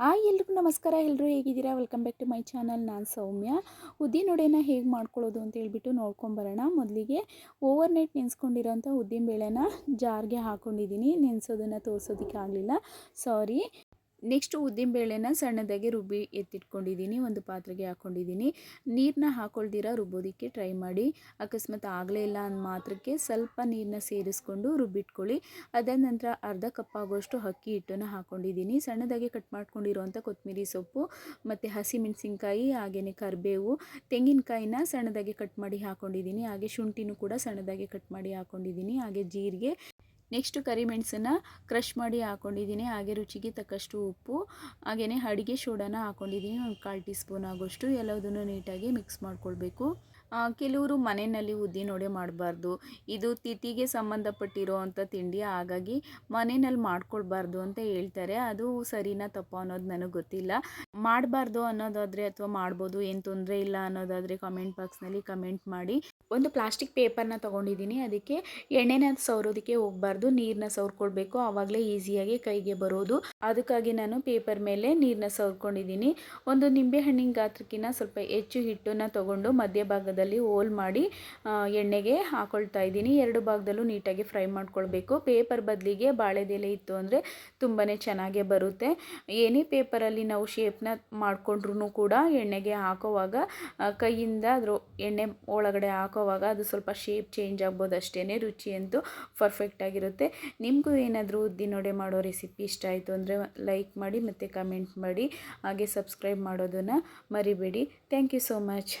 Hi ಎಲ್ರಿಗೂ ನಮಸ್ಕಾರ. ಎಲ್ಲರೂ ಹೇಗಿದ್ದೀರಾ? Welcome back to my channel ನಾನು ಸೌಮ್ಯ. ಉದ್ದಿನ ವಡೆನ ಹೇಗೆ ಮಾಡ್ಕೊಳ್ಳೋದು ಅಂತ ಹೇಳ್ಬಿಟ್ಟು ನೋಡ್ಕೊಂಬರೋಣ ಮೊದಲಿಗೆ ಓವರ್ ನೈಟ್ ನೆನೆಸ್ಕೊಂಡಿರೋಂಥ ಉದ್ದಿನ ಬೇಳೆನ ಜಾರ್ಗೆ ಹಾಕ್ಕೊಂಡಿದ್ದೀನಿ ನೆನೆಸೋದನ್ನು ತೋರಿಸೋದಕ್ಕೆ ಆಗಲಿಲ್ಲ. ಸಾರಿ ನೆಕ್ಸ್ಟ್ ಉದ್ದಿನಬೇಳೆನ ಸಣ್ಣದಾಗಿ ರುಬ್ಬಿ ಎತ್ತಿಟ್ಕೊಂಡಿದ್ದೀನಿ, ಒಂದು ಪಾತ್ರೆಗೆ ಹಾಕ್ಕೊಂಡಿದ್ದೀನಿ ನೀರನ್ನ ಹಾಕೊಳ್ದಿರ ರುಬ್ಬೋದಕ್ಕೆ ಟ್ರೈ ಮಾಡಿ. ಅಕಸ್ಮಾತ್ ಆಗಲೇ ಇಲ್ಲ ಅಂದ ಮಾತ್ರಕ್ಕೆ ಸ್ವಲ್ಪ ನೀರನ್ನ ಸೇರಿಸ್ಕೊಂಡು ರುಬ್ಬಿಟ್ಕೊಳ್ಳಿ. ಅದಾದ ನಂತರ ಅರ್ಧ ಕಪ್ ಆಗೋಷ್ಟು ಅಕ್ಕಿ ಹಿಟ್ಟನ್ನು ಹಾಕ್ಕೊಂಡಿದ್ದೀನಿ ಸಣ್ಣದಾಗಿ ಕಟ್ ಮಾಡ್ಕೊಂಡಿರುವಂಥ ಕೊತ್ತಂಬರಿ ಸೊಪ್ಪು, ಮತ್ತು ಹಸಿಮೆಣಸಿನ್ಕಾಯಿ ಹಾಗೆಯೇ ಕರಿಬೇವು, ತೆಂಗಿನಕಾಯಿನ ಸಣ್ಣದಾಗಿ ಕಟ್ ಮಾಡಿ ಹಾಕ್ಕೊಂಡಿದ್ದೀನಿ ಹಾಗೆ ಶುಂಠಿನೂ ಕೂಡ ಸಣ್ಣದಾಗಿ ಕಟ್ ಮಾಡಿ ಹಾಕ್ಕೊಂಡಿದ್ದೀನಿ ಹಾಗೆ ಜೀರಿಗೆ ನೆಕ್ಸ್ಟ್ ಕರಿಮೆಣಸನ್ನು ಕ್ರಷ್ ಮಾಡಿ ಹಾಕ್ಕೊಂಡಿದ್ದೀನಿ ಹಾಗೆ ರುಚಿಗೆ ತಕ್ಕಷ್ಟು ಉಪ್ಪು ಹಾಗೆಯೇ ಅಡುಗೆ ಸೋಡಾನ ಹಾಕ್ಕೊಂಡಿದ್ದೀನಿ ಒಂದು ಕಾಲು ಟೀ ಸ್ಪೂನ್ ಆಗೋಷ್ಟು. ಎಲ್ಲದನ್ನು ನೀಟಾಗಿ ಮಿಕ್ಸ್ ಮಾಡ್ಕೊಳ್ಬೇಕು. ಕೆಲವರು ಮನೆಯಲ್ಲಿ ಉದ್ದಿನೋಡೆ ಮಾಡಬಾರ್ದು. ಇದು ತಿಥಿಗೆ ಸಂಬಂಧಪಟ್ಟಿರೋ ಅಂಥ ತಿಂಡಿ, ಹಾಗಾಗಿ ಮನೆಯಲ್ಲಿ ಮಾಡ್ಕೊಳ್ಬಾರ್ದು ಅಂತ ಹೇಳ್ತಾರೆ. ಅದು ಸರಿನಾ ತಪ್ಪು ಅನ್ನೋದು ನನಗೆ ಗೊತ್ತಿಲ್ಲ. ಮಾಡಬಾರ್ದು ಅನ್ನೋದಾದರೆ ಅಥವಾ ಮಾಡ್ಬೋದು, ಏನು ತೊಂದರೆ ಇಲ್ಲ ಅನ್ನೋದಾದರೆ ಕಮೆಂಟ್ ಬಾಕ್ಸ್ನಲ್ಲಿ ಕಮೆಂಟ್ ಮಾಡಿ. ಒಂದು ಪ್ಲಾಸ್ಟಿಕ್ ಪೇಪರ್ನ ತೊಗೊಂಡಿದ್ದೀನಿ. ಅದಕ್ಕೆ ಎಣ್ಣೆನ ಸವರೋದಕ್ಕೆ ಹೋಗಬಾರ್ದು ನೀರನ್ನ ಸವರ್ಕೊಳ್ಬೇಕು. ಆವಾಗಲೇ ಈಸಿಯಾಗಿ ಕೈಗೆ ಬರೋದು. ಅದಕ್ಕಾಗಿ ನಾನು ಪೇಪರ್ ಮೇಲೆ ನೀರನ್ನ ಸವರ್ಕೊಂಡಿದ್ದೀನಿ. ಒಂದು ನಿಂಬೆಹಣ್ಣಿನ ಗಾತ್ರಕ್ಕಿಂತ ಸ್ವಲ್ಪ ಹೆಚ್ಚು ಹಿಟ್ಟನ್ನು ತೊಗೊಂಡು ಮಧ್ಯಭಾಗದಲ್ಲಿ ಹೋಲ್ ಮಾಡಿ ಎಣ್ಣೆಗೆ ಹಾಕೊಳ್ತಾ ಇದ್ದೀನಿ. ಎರಡು ಭಾಗದಲ್ಲೂ ನೀಟಾಗಿ ಫ್ರೈ ಮಾಡ್ಕೊಳ್ಬೇಕು. ಪೇಪರ್ ಬದಲಿಗೆ ಬಾಳೆದೆಲೆ ಇತ್ತು ಅಂದರೆ ತುಂಬಾ ಚೆನ್ನಾಗೇ ಬರುತ್ತೆ. ಏನೇ ಪೇಪರಲ್ಲಿ ನಾವು ಶೇಪ್ನ ಮಾಡಿಕೊಂಡ್ರೂ ಕೂಡ ಎಣ್ಣೆಗೆ ಹಾಕೋವಾಗ ಕೈಯಿಂದ ಅದ್ರ ಎಣ್ಣೆ ಒಳಗಡೆ ಹಾಕೋ ಹಾಕೋವಾಗ ಅದು ಸ್ವಲ್ಪ ಶೇಪ್ ಚೇಂಜ್ ಆಗ್ಬೋದು ಅಷ್ಟೇ ರುಚಿ ಅಂತೂ ಪರ್ಫೆಕ್ಟಾಗಿರುತ್ತೆ ನಿಮಗೂ ಏನಾದರೂ ಉದ್ದಿನೊಡೆ ಮಾಡೋ ರೆಸಿಪಿ ಇಷ್ಟ ಆಯಿತು ಅಂದರೆ ಲೈಕ್ ಮಾಡಿ ಮತ್ತು ಕಮೆಂಟ್ ಮಾಡಿ. ಹಾಗೆ ಸಬ್ಸ್ಕ್ರೈಬ್ ಮಾಡೋದನ್ನು ಮರಿಬೇಡಿ. Thank you so much.